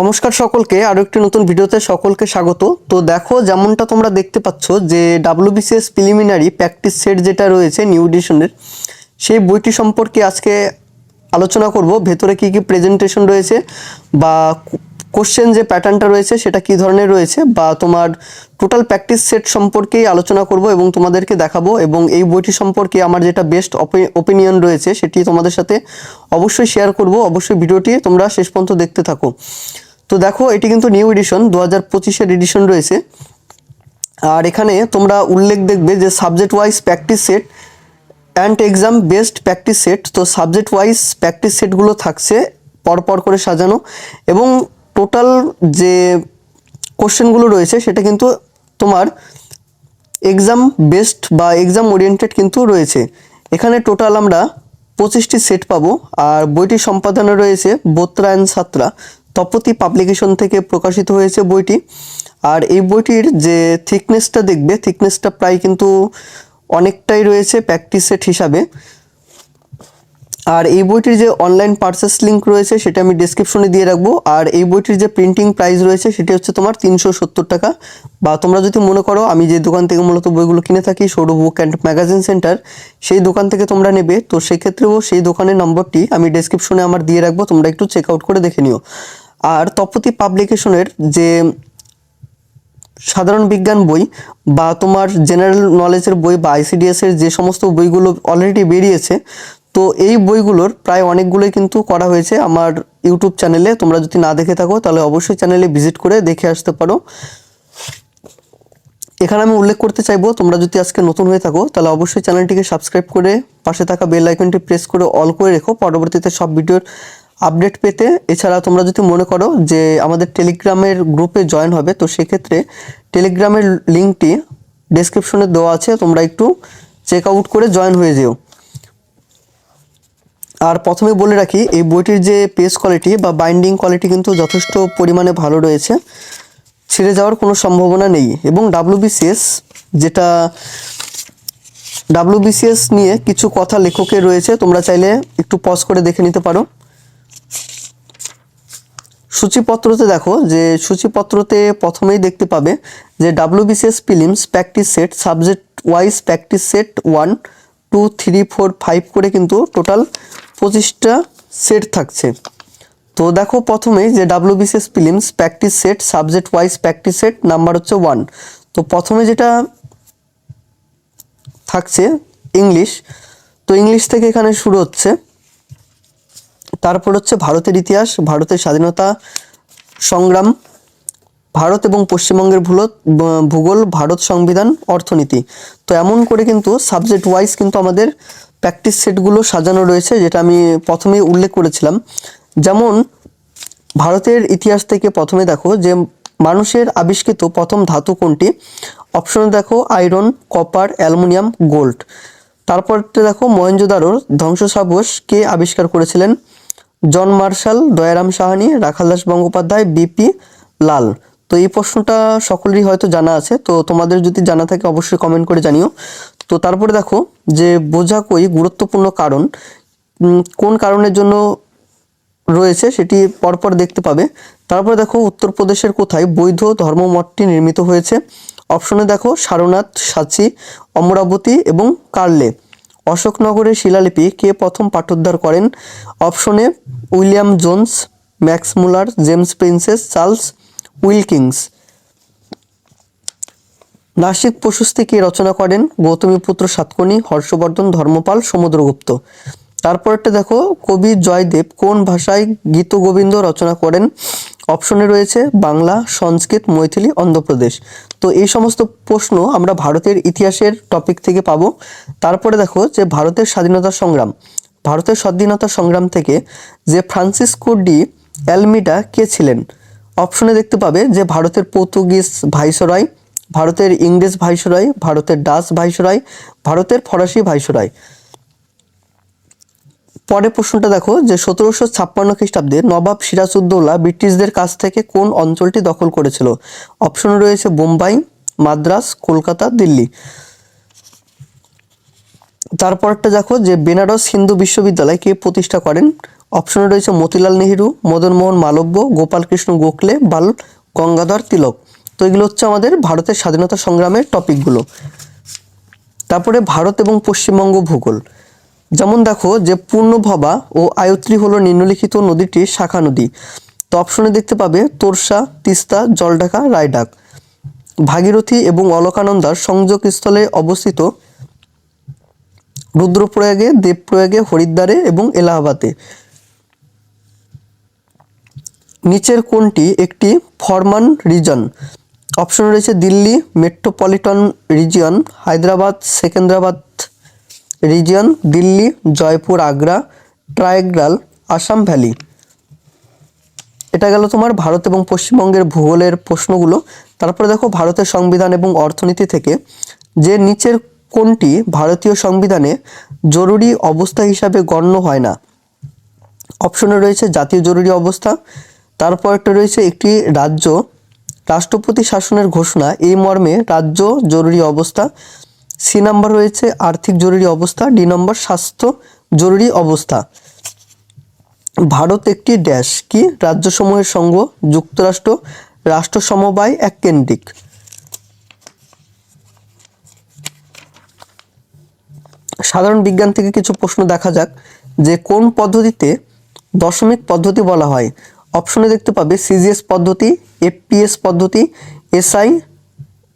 নমস্কার সকলকে আরও একটি নতুন ভিডিওতে সকলকে স্বাগত। তো দেখো, যেমনটা তোমরা দেখতে পাচ্ছ যে ডাব্লিউবিসিএস প্রিলিমিনারি প্র্যাকটিস সেট যেটা রয়েছে নিউ এডিশনের সেই বইটি সম্পর্কে আজকে আলোচনা করব। ভেতরে কি কি প্রেজেন্টেশন রয়েছে বা কোশ্চেন যে প্যাটার্নটা রয়েছে সেটা কি ধরনের রয়েছে বা তোমার টোটাল প্র্যাকটিস সেট সম্পর্কেই আলোচনা করব এবং তোমাদেরকে দেখাবো এবং এই বইটি সম্পর্কে আমার যেটা বেস্ট ওপিনিয়ন রয়েছে সেটি তোমাদের সাথে অবশ্যই শেয়ার করব। অবশ্যই ভিডিওটি তোমরা শেষ পর্যন্ত দেখতে থাকো। তো দেখো, এটি কিন্তু নিউ এডিশন দু হাজার পঁচিশের এডিশন রয়েছে। আর এখানে তোমরা উল্লেখ দেখবে যে subject wise practice set and exam best practice set তো সাবজেক্ট ওয়াইজ প্র্যাকটিস সেটগুলো থাকছে, পরপর করে সাজানো। এবং টোটাল যে কোশ্চেনগুলো রয়েছে, সেটা কিন্তু তোমার এক্সাম বেস্ট বা এক্সাম ওরিয়েন্টেড কিন্তু রয়েছে। এখানে টোটাল আমরা পঁচিশটি সেট পাবো, আর বইটি সম্পাদনা রয়েছে বোত্রায়ন সাত্রা। তপতি পাবলিকেশন থেকে প্রকাশিত হয়েছে বইটি। আর এই বইটির যে থিকনেসটা দেখবে থিকনেসটা প্রায় কিন্তু অনেকটাই রয়েছে প্র্যাকটিস সেট হিসাবে। আর এই বইটির যে অনলাইন পার্সেস লিঙ্ক রয়েছে, সেটা আমি ডিসক্রিপশনে দিয়ে রাখব। আর এই বইটির যে প্রিন্টিং প্রাইস রয়েছে, সেটি হচ্ছে তোমার তিনশো সত্তর টাকা। বা তোমরা যদি মনে করো, আমি যে দোকান থেকে মূলত বইগুলো কিনে থাকি Sourav book and magazine centre সেই দোকান থেকে তোমরা নেবে। তো সেক্ষেত্রেও সেই দোকানের নম্বরটি আমি ডিসক্রিপশনে আমার দিয়ে রাখব। তোমরা একটু চেক আউট করে দেখে নিও। আর তপতি পাবলিকেশনের যে সাধারণ বিজ্ঞান বই বা তোমার জেনারেল নলেজের বই বা আইসিডিএস এর যে সমস্ত বইগুলো অলরেডি বেরিয়েছে, তো এই বইগুলোর প্রায় অনেকগুলোই কিন্তু করা হয়েছে আমার ইউটিউব চ্যানেলে তোমরা যদি না দেখে থাকো, তাহলে অবশ্যই চ্যানেলে ভিজিট করে দেখে আসতে পারো। এখানে আমি উল্লেখ করতে চাইব, তোমরা যদি আজকে নতুন হয়ে থাকো, তাহলে অবশ্যই চ্যানেলটিকে সাবস্ক্রাইব করে পাশে থাকা বেল আইকনটি প্রেস করে অল করে রেখো। পরবর্তীতে সব ভিডিওর আপডেট পেতে, এছাড়া তোমরা যদি মনে করো যে আমাদের টেলিগ্রামের গ্রুপে জয়েন হবে, তো সেক্ষেত্রে টেলিগ্রামের লিঙ্কটি ডেসক্রিপশনে দেওয়া আছে, তোমরা একটু চেক আউট করে জয়েন হয়ে যেও। আর প্রথমে বলে রাখি, এই বইটির যে পেজ কোয়ালিটি বা বাইন্ডিং কোয়ালিটি কিন্তু যথেষ্ট পরিমাণে ভালো রয়েছে, ছিঁড়ে যাওয়ার কোনো সম্ভাবনা নেই। এবং ডাব্লিউবিসিএস যেটা ডাব্লিউবিসিএস নিয়ে কিছু কথা লেখকের রয়েছে, তোমরা চাইলে একটু পজ করে দেখে নিতে পারো। সূচিপত্রতে দেখো যে সূচিপত্রতে প্রথমেই দেখতে পাবে যে WBCS prelims practice set, subject wise practice set one, two, three, four, five করে কিন্তু টোটাল পঁচিশটা সেট থাকছে। তো দেখো প্রথমেই যে WBCS prelims practice set, subject wise practice set number হচ্ছে ওয়ান। তো প্রথমে যেটা থাকছে ইংলিশ, তো ইংলিশ থেকে এখানে শুরু হচ্ছে। তারপর হচ্ছে ভারতের ইতিহাস, ভারতের স্বাধীনতা সংগ্রাম, ভারত এবং পশ্চিমবঙ্গের ভূলত ভূগোল, ভারত সংবিধান, অর্থনীতি। তো এমন করে কিন্তু সাবজেক্ট ওয়াইজ কিন্তু আমাদের প্র্যাকটিস সেটগুলো সাজানো রয়েছে, যেটা আমি প্রথমেই উল্লেখ করেছিলাম। যেমন ভারতের ইতিহাস থেকে প্রথমে দেখো যে মানুষের আবিষ্কৃত প্রথম ধাতু কোনটি? অপশনে দেখো আয়রন কপার অ্যালুমিনিয়াম গোল্ড তারপরতে দেখো মহেঞ্জোদারোর ধ্বংসসাবস কে আবিষ্কার করেছিলেন? John Marshall, Dayaram Sahni Rakhaldas Gangopadhyay B P Lal. তো এই প্রশ্নটা সকলেরই হয়তো জানা আছে, তো তোমাদের যদি জানা থাকে অবশ্যই কমেন্ট করে জানিও। তো তারপরে দেখো যে বোঝা কই গুরুত্বপূর্ণ কারণ। কোন কারণের জন্য রয়েছে সেটি পরপর দেখতে পাবে। তারপরে দেখো উত্তরপ্রদেশের কোথায় বৈধ ধর্মমঠটি নির্মিত হয়েছে। অপশনে দেখো সারনাথ, সাচি, অমরাবতী এবং কার্লে। অশোকনগরের শিলালিপি কে প্রথম পাঠোদ্ধার করেন? অপশনে William Jones, Max Muller, James Prinsep, Charles Wilkins. Nasik প্রশস্তি কে রচনা করেন? গৌতমীপুত্র সাতকর্ণী হর্ষবর্ধন ধর্মপাল, সমুদ্রগুপ্ত। তারপরটা দেখো, কবি জয়দেব কোন ভাষায় গীত গোবিন্দ রচনা করেন? অপশনে রয়েছে বাংলা, সংস্কৃত, মৈথিলি, অন্ধ্রপ্রদেশ। তো এই সমস্ত প্রশ্ন আমরা ভারতের ইতিহাসের টপিক থেকে পাবো। তারপরে দেখো যে ভারতের স্বাধীনতা সংগ্রাম। ভারতের স্বাধীনতা সংগ্রাম থেকে যে ফ্রান্সিসকো ডি অ্যালমিডা কে ছিলেন? অপশনে দেখতে পাবে যে ভারতের পর্তুগিজ ভাইসরয়, ভারতের ইংরেজ ভাইসরয়, ভারতের ডাচ ভাইসরয়, ভারতের ফরাসি ভাইসরয়। পরের প্রশ্নটা দেখো, যে সতেরোশো ছাপ্পান্ন খ্রিস্টাব্দে নবাব সিরাজউদ্দৌলা ব্রিটিশদের কাছ থেকে কোন অঞ্চলটি দখল করেছিল? অপশনে রয়েছে বোম্বাই, মাদ্রাস, কলকাতা, দিল্লি। তারপরটা দেখো, যে বেনারস হিন্দু বিশ্ববিদ্যালয় কে প্রতিষ্ঠা করেন? অপশনে রয়েছে মতিলাল নেহেরু, মদন মোহন মালব্য গোপালকৃষ্ণ গোখলে, বাল গঙ্গাধর তিলক। তো এগুলো হচ্ছে আমাদের ভারতের স্বাধীনতা সংগ্রামের টপিকগুলো তারপরে ভারত এবং পশ্চিমবঙ্গ ভূগোল। যেমন দেখো যে পূর্ণভবা ও আয়ত্রী হলো নিম্নলিখিত নদীটির শাখা নদী। তো অপশনে দেখতে পাবে তোরসা, তিস্তা, জলঢাকা, রায়ডাক। ভাগীরথী এবং অলকানন্দার সংযোগস্থলে অবস্থিত রুদ্রপ্রয়াগে, দেবপ্রয়াগে, হরিদ্বারে এবং এলাহাবাদে। নিচের কোনটি একটি ফরমান রিজন। অপশন রয়েছে Delhi metropolitan region, Hyderabad, Secunderabad region Delhi, Jaipur, Agra triangle Assam valley. এটা গেল তোমার ভারত এবং পশ্চিমবঙ্গের ভূগোলের প্রশ্নগুলো। তারপরে দেখো ভারতের সংবিধান এবং অর্থনীতি থেকে যে নিচের কোনটি ভারতীয় সংবিধানে জরুরি অবস্থা হিসাবে গণ্য হয় না। অপশনে রয়েছে জাতীয় জরুরি অবস্থা। তারপর একটা রয়েছে একটি রাজ্য। রাষ্ট্রপতি শাসনের ঘোষণা, এই মর্মে রাজ্য জরুরি অবস্থা। সি নাম্বার রয়েছে, আর্থিক জরুরি অবস্থা, ডি নম্বর স্বাস্থ্য জরুরি অবস্থা। ভারত একটি ড্যাশ কি? রাজ্যসমূহের সঙ্গ, যুক্তরাষ্ট্র, রাষ্ট্র সমবায় এক কেন্দ্রিক। সাধারণ বিজ্ঞান থেকে কিছু প্রশ্ন দেখা যাক, যে কোন পদ্ধতিতে দশমিক পদ্ধতি বলা হয়? অপশনে দেখতে পাবে সিজিএস পদ্ধতি এফপিএস পদ্ধতি এসআই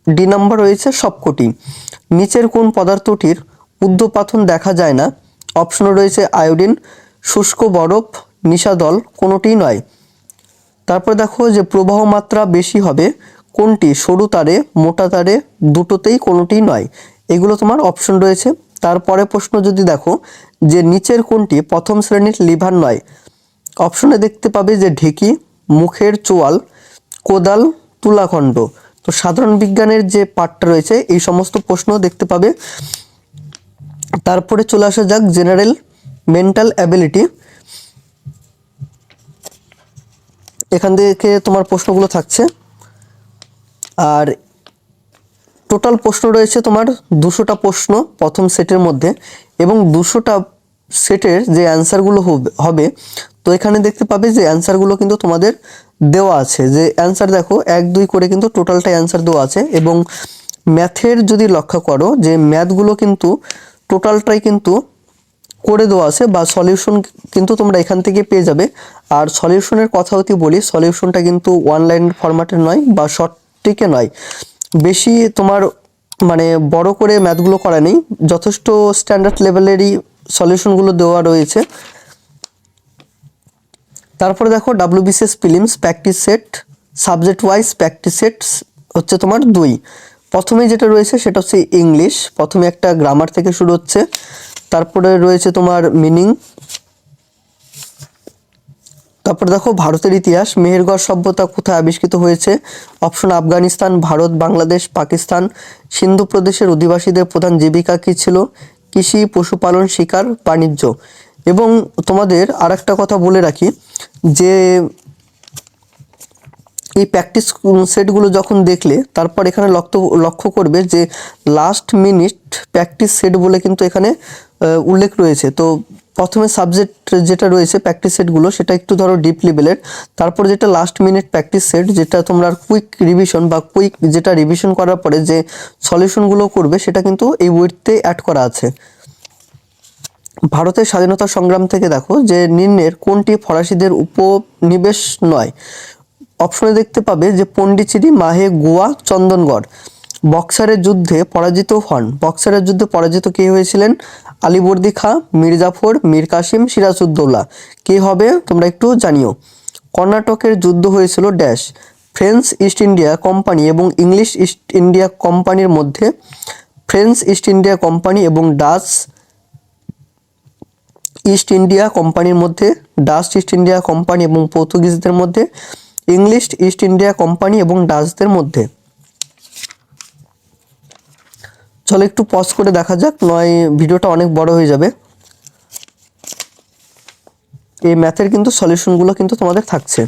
ডি নাম্বার রয়েছে সবকটি। নিচের কোন পদার্থটির ঊর্ধ্বপাথন দেখা যায় না? অপশনে রয়েছে আয়োডিন, শুষ্ক বরফ, নিশাদল, কোনোটিই নয়। তারপর দেখো যে প্রবাহ মাত্রা বেশি হবে, কোনটি? সরু তারে, মোটা তারে, দুটোতেই কোনোটিই নয়। এগুলো তোমার অপশন রয়েছে। তারপরে প্রশ্ন যদি দেখো যে নিচের কোনটি প্রথম শ্রেণির লিভার নয়? অপশনে দেখতে পাবে যে ঢেকি, মুখের চোয়াল, কোদাল, তুলাখণ্ড। তো সাধারণ বিজ্ঞানের যে পার্টটা রয়েছে, এই সমস্ত প্রশ্ন দেখতে পাবে। তারপরে চলে আসা যাক জেনারেল মেন্টাল অ্যাবিলিটি। এখান থেকে তোমার প্রশ্নগুলো থাকছে। আর টোটাল প্রশ্ন রয়েছে তোমার দুশোটা প্রশ্ন প্রথম সেটের মধ্যে এবং দুশোটা সেটের যে অ্যান্সারগুলো হবে তো এখানে দেখতে পাবে যে অ্যান্সারগুলো কিন্তু তোমাদের দেওয়া আছে। যে অ্যান্সার দেখো, এক, দুই করে কিন্তু টোটালটা অ্যান্সার দেওয়া আছে এবং ম্যাথের যদি লক্ষ্য করো, যে ম্যাথগুলো কিন্তু টোটালটাই কিন্তু করে দেওয়া আছে বা সলিউশন কিন্তু তোমরা এখান থেকে পেয়ে যাবে। আর সলিউশনের কথা যদি বলি সলিউশনটা কিন্তু অনলাইন ফরম্যাটের নয় বা শর্টটিকে নয়। বেশি তোমার মানে বড় করে ম্যাথগুলো করা নেই। যথেষ্ট স্ট্যান্ডার্ড লেভেলেরই সলিউশনগুলো দেওয়া রয়েছে। তারপরে দেখো WBCS films practice set subject wise practice set হচ্ছে তোমার দুই। প্রথমে যেটা রয়েছে সেটা হচ্ছে ইংলিশ প্রথমে একটা গ্রামার থেকে শুরু হচ্ছে, তারপরে রয়েছে তোমার মিনিং তারপর দেখো ভারতের ইতিহাস, মেহেরগড় সভ্যতা কোথায় আবিষ্কৃত হয়েছে? অপশন আফগানিস্তান, ভারত, বাংলাদেশ, পাকিস্তান, সিন্ধু প্রদেশের অধিবাসীদের প্রধান জীবিকা কী ছিল? কৃষি, পশুপালন, শিকার, বাণিজ্য। এবং তোমাদের আর একটা কথা বলে রাখি, যে এই প্র্যাকটিস সেটগুলো যখন দেখলে, তারপর এখানে লক্ষ্য লক্ষ্য করবে যে লাস্ট মিনিট প্র্যাকটিস সেট বলে কিন্তু এখানে উল্লেখ রয়েছে। তো প্রথমে সাবজেক্ট যেটা রয়েছে প্র্যাকটিস সেটগুলো সেটা একটু ধরো ডিপ লেভেলের তারপর যেটা লাস্ট মিনিট প্র্যাকটিস সেট যেটা তোমরা কুইক রিভিশন বা কুইক যেটা রিভিশন করার পরে যে সলিউশনগুলো করবে, সেটা কিন্তু এই বইতে অ্যাড করা আছে। ভারতের স্বাধীনতা সংগ্রাম থেকে দেখো যে নিম্নের কোনটি ফরাসিদের উপনিবেশ নয়। অপশনে দেখতে পাবে যে পন্ডিচেরি মাহে গোয়া, চন্দনগড়। বক্সারের যুদ্ধে পরাজিত হন। বক্সারের যুদ্ধে পরাজিত কে হয়েছিলেন? আলিবর্দি খাঁ, মির্জাফর, মীর কাসিম, সিরাজউদ্দৌলা। কে হবে তোমরা একটু জানিও। কর্ণাটকের যুদ্ধ হয়েছিল dash. French East India company এবং ইংলিশ ইস্ট ইন্ডিয়া কোম্পানির মধ্যে ফ্রেঞ্চ ইস্ট ইন্ডিয়া কোম্পানি এবং ডাচ ইস্ট ইন্ডিয়া কোম্পানির মধ্যে ডাচ ইস্ট ইন্ডিয়া কোম্পানি এবং পর্তুগিজদের মধ্যে ইংলিশ ইস্ট ইন্ডিয়া কোম্পানি এবং ডাচদের মধ্যে। চলো একটু পজ করে দেখা যাক, নয় ভিডিওটা অনেক বড় হয়ে যাবে। এই ম্যাথের কিন্তু সলিউশনগুলো কিন্তু তোমাদের থাকছে।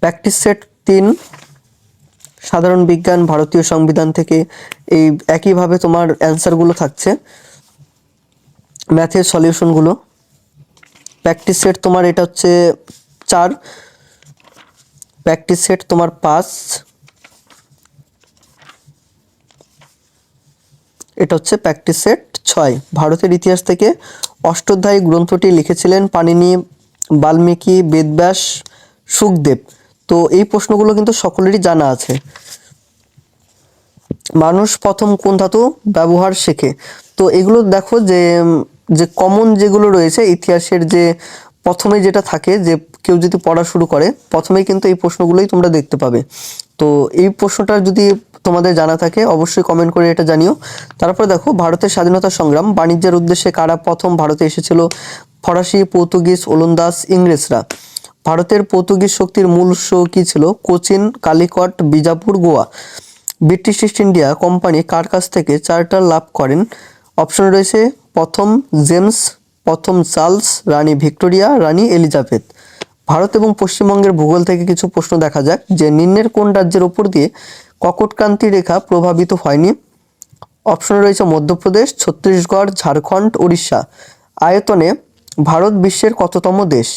প্র্যাকটিস সেট তিন, সাধারণ বিজ্ঞান, ভারতীয় সংবিধান থেকে এই একইভাবে তোমার অ্যান্সারগুলো থাকছে। ম্যাথের সলিউশনগুলো প্র্যাকটিস সেট তোমার এটা হচ্ছে চার। প্র্যাকটিস সেট তোমার পাঁচ। এটা হচ্ছে প্র্যাকটিস সেট ছয়। ভারতের ইতিহাস থেকে অষ্টাধ্যায়ী গ্রন্থটি লিখেছিলেন পানিনি বাল্মীকি বেদব্যাস সুখদেব। তো এই প্রশ্নগুলো কিন্তু সকলেরই জানা আছে। মানুষ প্রথম কোন ধাতু? ব্যবহার শেখে। তো এগুলো দেখো যে যে কমন যেগুলো রয়েছে, ইতিহাসের যে প্রথমে যেটা থাকে যে, কেউ যদি পড়া শুরু করে প্রথমেই কিন্তু এই প্রশ্নগুলোই তোমরা দেখতে পাবে। তো এই প্রশ্নটা যদি তোমাদের জানা থাকে, অবশ্যই কমেন্ট করে এটা জানিও। তারপর দেখো, ভারতের স্বাধীনতা সংগ্রাম বাণিজ্যের উদ্দেশ্যে কারা প্রথম ভারতে এসেছিল? ফরাসি, পর্তুগিজ, ওলন্দাজ, ইংরেজরা। ভারতের পর্তুগিজ শক্তির মূল উৎস কী ছিল? Cochin, Calicut, Bijapur, Goa. British East India company কার কাছ থেকে চার্টার লাভ করেন? অপশন রয়েছে, প্রথম জেমস প্রথম চার্লস রানী ভিক্টোরিয়া, রানী এলিজাবেথ। ভারত এবং পশ্চিমবঙ্গের ভূগোল থেকে কিছু প্রশ্ন দেখা যাক যে নিম্নের কোন রাজ্যের ওপর দিয়ে ককটক্রান্তি রেখা প্রভাবিত হয়নি? অপশনে রয়েছে, মধ্যপ্রদেশ, ছত্তিশগড়, ঝাড়খণ্ড উড়িষ্যা আয়তনে ভারত বিশ্বের কততম দেশ?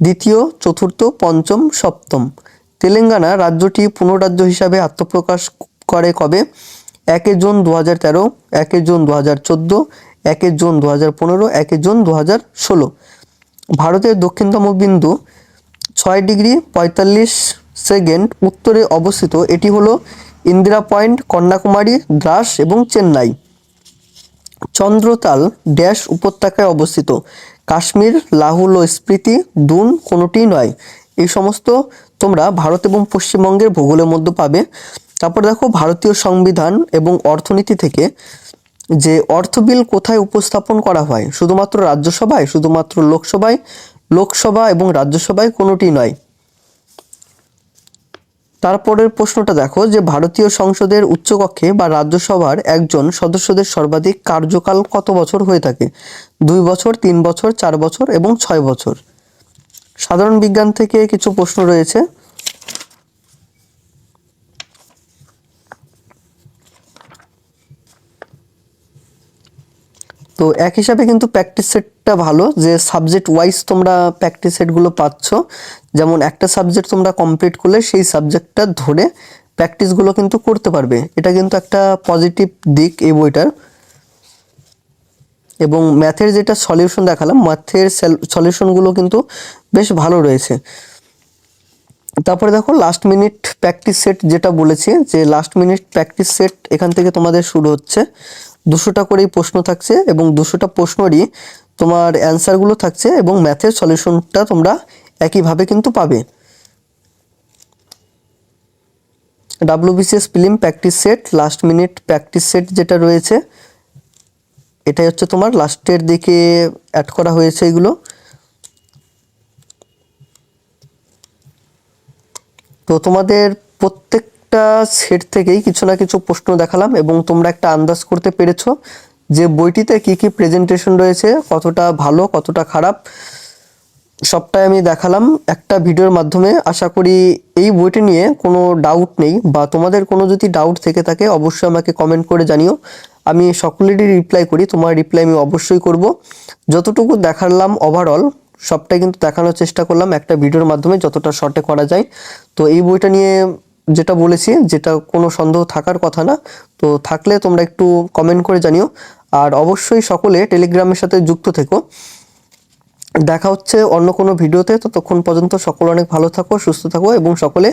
দ্বিতীয়, চতুর্থ, পঞ্চম, সপ্তম। তেলেঙ্গানা রাজ্যটি পুনরাজ্য হিসাবে আত্মপ্রকাশ করে কবে? একে জুন দু হাজার তেরো, একে জুন দু হাজার চোদ্দ, একে জুন দু হাজার পনেরো, একে জুন দু হাজার ষোলো। ভারতের দক্ষিণতম বিন্দু ছয় ডিগ্রি পঁয়তাল্লিশ সেকেন্ড উত্তরে অবস্থিত, এটি হলো ইন্দিরা পয়েন্ট, কন্যাকুমারী, দ্রাস এবং চেন্নাই। চন্দ্রতাল ড্যাশ উপত্যকায় অবস্থিত। কাশ্মীর, লাহুল ও স্মৃতি দুন কোনোটিই নয়। এই সমস্ত তোমরা ভারত এবং পশ্চিমবঙ্গের ভূগোলের মধ্যে পাবে। তারপর দেখো ভারতীয় সংবিধান এবং অর্থনীতি থেকে যে অর্থ বিল কোথায় উপস্থাপন করা হয়, শুধুমাত্র রাজ্যসভায়, শুধুমাত্র লোকসভায়? লোকসভা এবং রাজ্যসভায় কোনোটি নয়। তারপরের প্রশ্নটা দেখো যে ভারতীয় সংসদের উচ্চকক্ষে বা রাজ্যসভার একজন সদস্যদের সর্বাধিক কার্যকাল কত বছর হয়ে থাকে? দুই বছর, তিন বছর, চার বছর এবং ছয় বছর। সাধারণ বিজ্ঞান থেকে কিছু প্রশ্ন রয়েছে। তো এক হিসাবে কিন্তু প্র্যাকটিস সেটটা ভালো, যে সাবজেক্ট ওয়াইজ তোমরা প্র্যাকটিস সেটগুলো পাচ্ছ। যেমন একটা সাবজেক্ট তোমরা কমপ্লিট করলে সেই সাবজেক্টটা ধরে প্র্যাকটিসগুলো কিন্তু করতে পারবে। এটা কিন্তু একটা পজিটিভ দিক এই বইটার। এবং ম্যাথের যেটা সলিউশন দেখালাম ম্যাথের সলিউশনগুলো কিন্তু বেশ ভালো রয়েছে। তারপরে দেখো লাস্ট মিনিট প্র্যাকটিস সেট যেটা বলেছি, যে লাস্ট মিনিট প্র্যাকটিস সেট এখান থেকে তোমাদের শুরু হচ্ছে। দুশোটা করেই প্রশ্ন থাকছে এবং দুশোটা প্রশ্নরই তোমার অ্যান্সারগুলো থাকছে এবং ম্যাথের সলিউশনটা তোমরা একইভাবে কিন্তু পাবে। WBCS film practice set last minute practice set যেটা রয়েছে এটাই হচ্ছে তোমার লাস্টের দিকে অ্যাড করা হয়েছে এগুলো। তো তোমাদের প্রত্যেকটা সেট থেকেই কিছু না কিছু প্রশ্ন দেখালাম এবং তোমরা একটা আন্দাজ করতে পেরেছ যে বইটিতে কি কি প্রেজেন্টেশন রয়েছে, কতটা ভালো, কতটা খারাপ, সবটাই আমি দেখালাম। একটা ভিডিওর মাধ্যমে আশা করি এই বইটি নিয়ে কোনো ডাউট নেই বা তোমাদের কোনো যদি ডাউট থেকে থাকে, অবশ্যই আমাকে কমেন্ট করে জানিও। আমি সকলেরই রিপ্লাই করি, তোমার রিপ্লাই আমি অবশ্যই করব। যতটুকু দেখালাম ওভারঅল সবটাই কিন্তু দেখানোর চেষ্টা করলাম একটা ভিডিওর মাধ্যমে যতটা শর্টে করা যায়। তো এই বইটা নিয়ে যেটা বলেছি, যেটা কোনো সন্দেহ থাকার কথা না, তো থাকলে তোমরা একটু কমেন্ট করে জানিও। আর অবশ্যই সকলে টেলিগ্রামের সাথে যুক্ত থেকো। দেখা হচ্ছে অন্য কোনো ভিডিওতে, ততক্ষণ পর্যন্ত সকলে অনেক ভালো থাকো, সুস্থ থাকো এবং সকলে